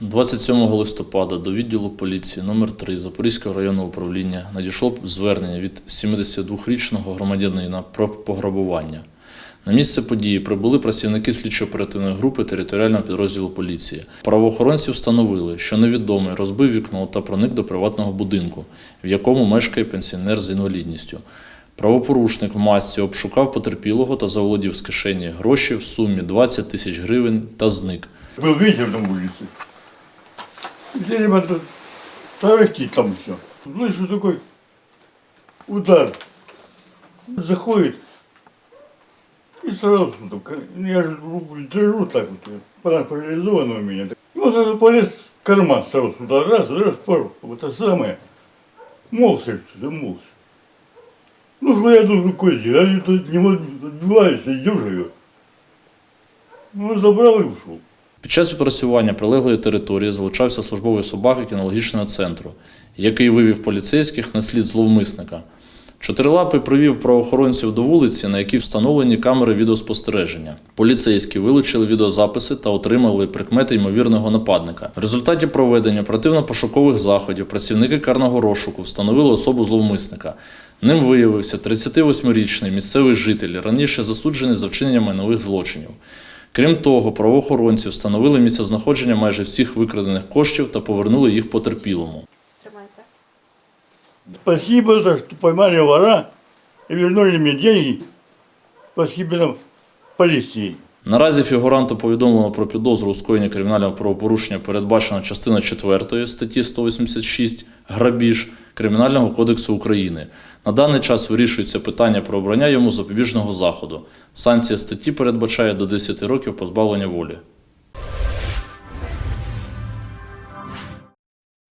27 листопада до відділу поліції номер 3 Запорізького районного управління надійшло звернення від 72-річного громадянина про пограбування. На місце події прибули працівники слідчо-оперативної групи територіального підрозділу поліції. Правоохоронці встановили, що невідомий розбив вікно та проник до приватного будинку, в якому мешкає пенсіонер з інвалідністю. Правопорушник в масці обшукав потерпілого та заволодів з кишені гроші в сумі 20 тисяч гривень та зник. Был ветер на улице. Где ребята тарахтит там все. Слышу такой удар. Заходит. И сразу там, я же руку держу так вот, она парализована у меня. И вот это полез карман сразу сюда, раз, раз, пару. Вот это самое. Молча, да молча. Ну, что я тут рукой сделал, я тут не отбиваюсь, и дюжаю. Ну, забрал и ушел. Під час відпрацювання прилеглої території залучався службовий собака кінологічного центру, який вивів поліцейських на слід зловмисника. Чотирилапий привів правоохоронців до вулиці, на якій встановлені камери відеоспостереження. Поліцейські вилучили відеозаписи та отримали прикмети ймовірного нападника. В результаті проведення оперативно-пошукових заходів працівники карного розшуку встановили особу зловмисника. Ним виявився 38-річний місцевий житель, раніше засуджений за вчинення майнових злочинів. Крім того, правоохоронці встановили місцезнаходження майже всіх викрадених коштів та повернули їх потерпілому. Тримайте. Спасибо, за что поймали вора и вернули мне деньги. Спасибо полиции. Наразі фігуранту повідомлено про підозру у скоєнні кримінального правопорушення, передбачено частина 4 статті 186 грабіж Кримінального кодексу України. На даний час вирішується питання про обрання йому запобіжного заходу. Санкція статті передбачає до 10 років позбавлення волі.